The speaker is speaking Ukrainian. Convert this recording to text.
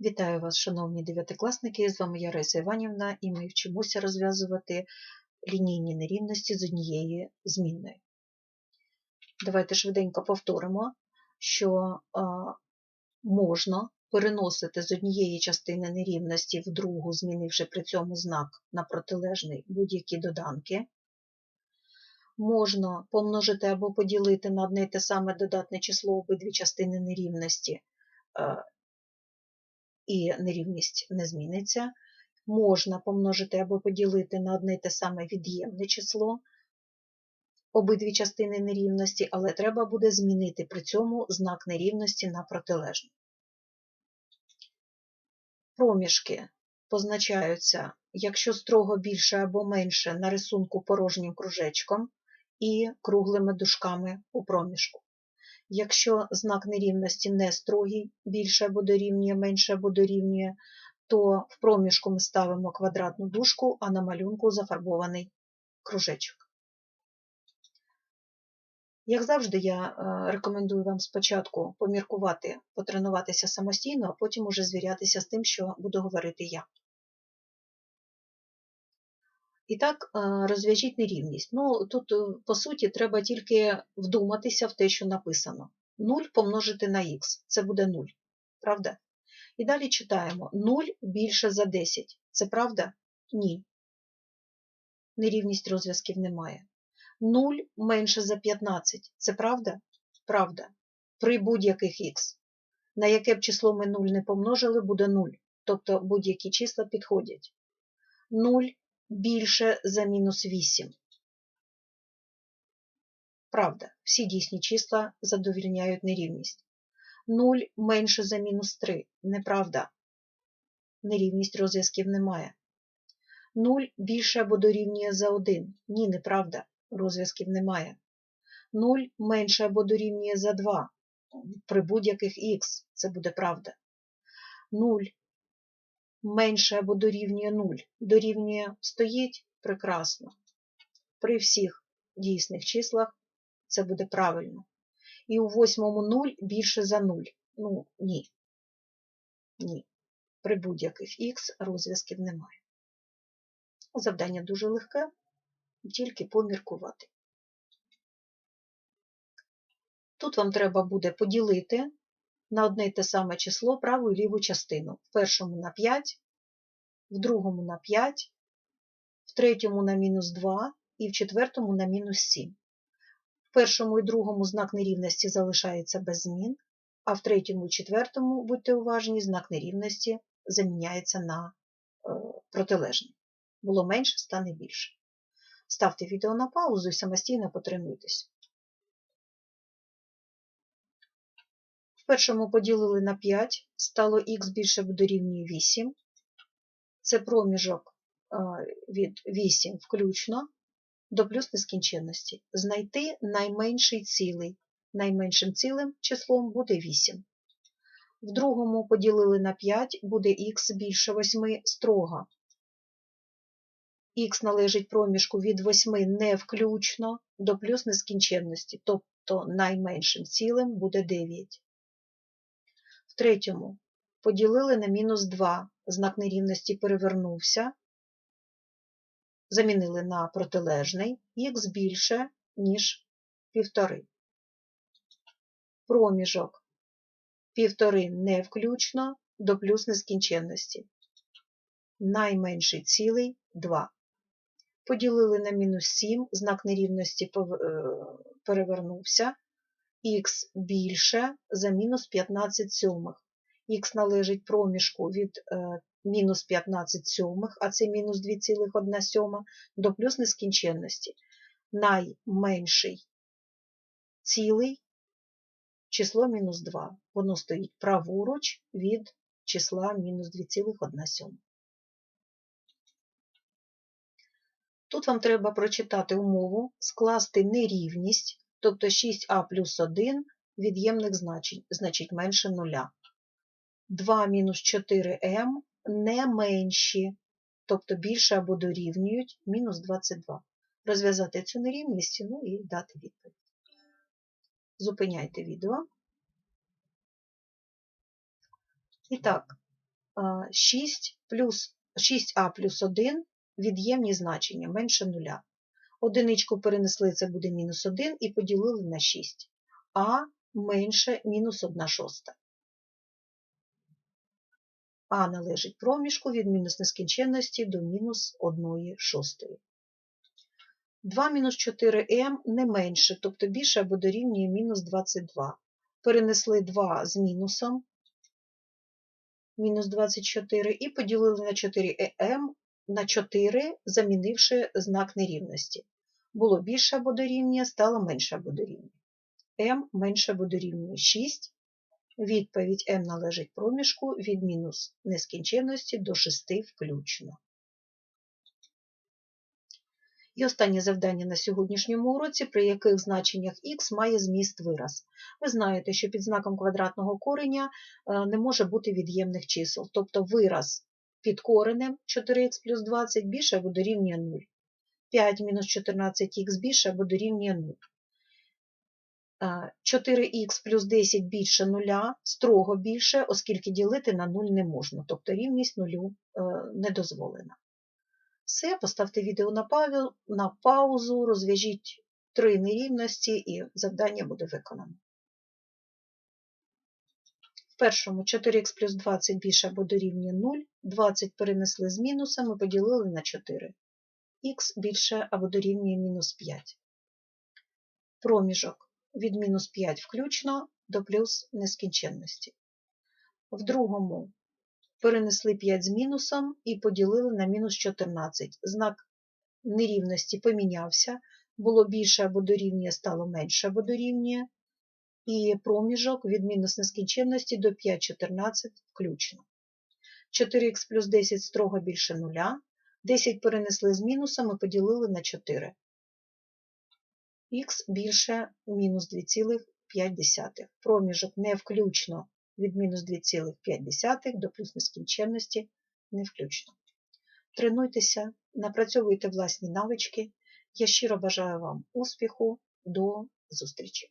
Вітаю вас, шановні дев'ятикласники! З вами я Іванівна, і ми вчимося розв'язувати лінійні нерівності з однієї змінною. Давайте швиденько повторимо, що можна переносити з однієї частини нерівності в другу, змінивши при цьому знак на протилежний будь-які доданки. Можна помножити або поділити на одне те саме додатне число обидві частини нерівності а, і нерівність не зміниться. Можна помножити або поділити на одне те саме від'ємне число обидві частини нерівності, але треба буде змінити при цьому знак нерівності на протилежний. Проміжки позначаються, якщо строго більше або менше на рисунку порожнім кружечком і круглими дужками у проміжку. Якщо знак нерівності не строгий, більше або дорівнює, менше або дорівнює, то в проміжку ми ставимо квадратну дужку, а на малюнку зафарбований кружечок. Як завжди, я е, рекомендую вам спочатку поміркувати, потренуватися самостійно, а потім уже звірятися з тим, що буду говорити я. І так, розв'яжіть нерівність. Ну, Тут, по суті, треба тільки вдуматися в те, що написано. 0 помножити на х, це буде 0. Правда? І далі читаємо 0 більше за 10. Це правда? Ні. Нерівність розв'язків немає. 0 менше за 15. Це правда? Правда. При будь-яких х. На яке б число ми 0 не помножили, буде 0. Тобто будь-які числа підходять. 0 більше за мінус 8. Правда, всі дійсні числа задовільняють нерівність. 0 менше за мінус 3. Неправда. Нерівність розв'язків немає. 0 більше або дорівнює за 1. Ні, неправда. Розв'язків немає. 0 менше або дорівнює за 2. При будь-яких х це буде правда. 0 менше або дорівнює 0. Дорівнює стоїть прекрасно. При всіх дійсних числах це буде правильно. І у восьмому 0 більше за 0. Ну, ні. Ні. При будь-яких х розв'язків немає. Завдання дуже легке, тільки поміркувати. Тут вам треба буде поділити на одне й те саме число праву і ліву частину. В першому на 5, в другому на 5, в третьому на мінус 2 і в четвертому на мінус 7. В першому і другому знак нерівності залишається без змін, а в третьому і четвертому, будьте уважні, знак нерівності заміняється на е, протилежний. Було менше, стане більше. Ставте відео на паузу і самостійно потренуйтесь. Першому поділили на 5, стало х більше дорівнює 8. Це проміжок від 8 включно до плюс нескінченності. Знайти найменший цілий. Найменшим цілим числом буде 8. В другому поділили на 5, буде х більше 8 строго. Х належить проміжку від 8 не включно до плюс нескінченності, тобто найменшим цілим буде 9 третьому. Поділили на мінус 2, знак нерівності перевернувся, замінили на протилежний, х більше, ніж 1,5. Проміжок. 1,5 не включно до плюс нескінченності. Найменший цілий 2. Поділили на мінус 7, знак нерівності е, перевернувся, х більше за мінус 15 сьомих. Х належить проміжку від е, мінус 15 сьомих, а це мінус 2,1 сьома, до плюс нескінченності. Найменший цілий число мінус 2. Воно стоїть праворуч від числа мінус 2,1 сьома. Тут вам треба прочитати умову, скласти нерівність тобто 6а плюс 1 від'ємних значень, значить менше нуля. 2 мінус 4m не менші, тобто більше або дорівнюють мінус 22. Розв'язати цю нерівність ну і дати відповідь. Зупиняйте відео. І так, 6 плюс 6а плюс 1 від'ємні значення менше нуля. Одиничку перенесли, це буде мінус 1 і поділили на 6. А менше мінус 1 шоста. А належить проміжку від мінус нескінченності до мінус 1 шостої. 2 мінус 4m не менше, тобто більше або дорівнює мінус 22. Перенесли 2 з мінусом, мінус 24, і поділили на 4m на 4, замінивши знак нерівності. Було більше або дорівнює, стало менше або дорівнює. m менше або дорівнює 6. Відповідь m належить проміжку від мінус нескінченності до 6 включно. І останнє завдання на сьогоднішньому уроці, при яких значеннях х має зміст вираз. Ви знаєте, що під знаком квадратного кореня е, не може бути від'ємних чисел, тобто вираз під коренем 4х плюс 20 більше або дорівнює 0. 5 мінус 14х більше або дорівнює 0. 4х плюс 10 більше 0, строго більше, оскільки ділити на 0 не можна, тобто рівність нулю е, не дозволена. Все, поставте відео на паузу, розв'яжіть три нерівності і завдання буде виконано. В першому 4х плюс 20 більше або дорівнює 0, 20 перенесли з мінусом і поділили на 4. Х більше або дорівнює мінус 5. Проміжок від мінус 5 включно до плюс нескінченності. В другому перенесли 5 з мінусом і поділили на мінус 14. Знак нерівності помінявся, було більше або дорівнює, стало менше або дорівнює, і проміжок від мінус нескінченності до 5,14 включно. 4х плюс 10 строго більше 0, 10 перенесли з мінусом і поділили на 4. Х більше мінус 2,5. Проміжок не включно від мінус 2,5 до плюс нескінченності не включно. Тренуйтеся, напрацьовуйте власні навички. Я щиро бажаю вам успіху. До зустрічі!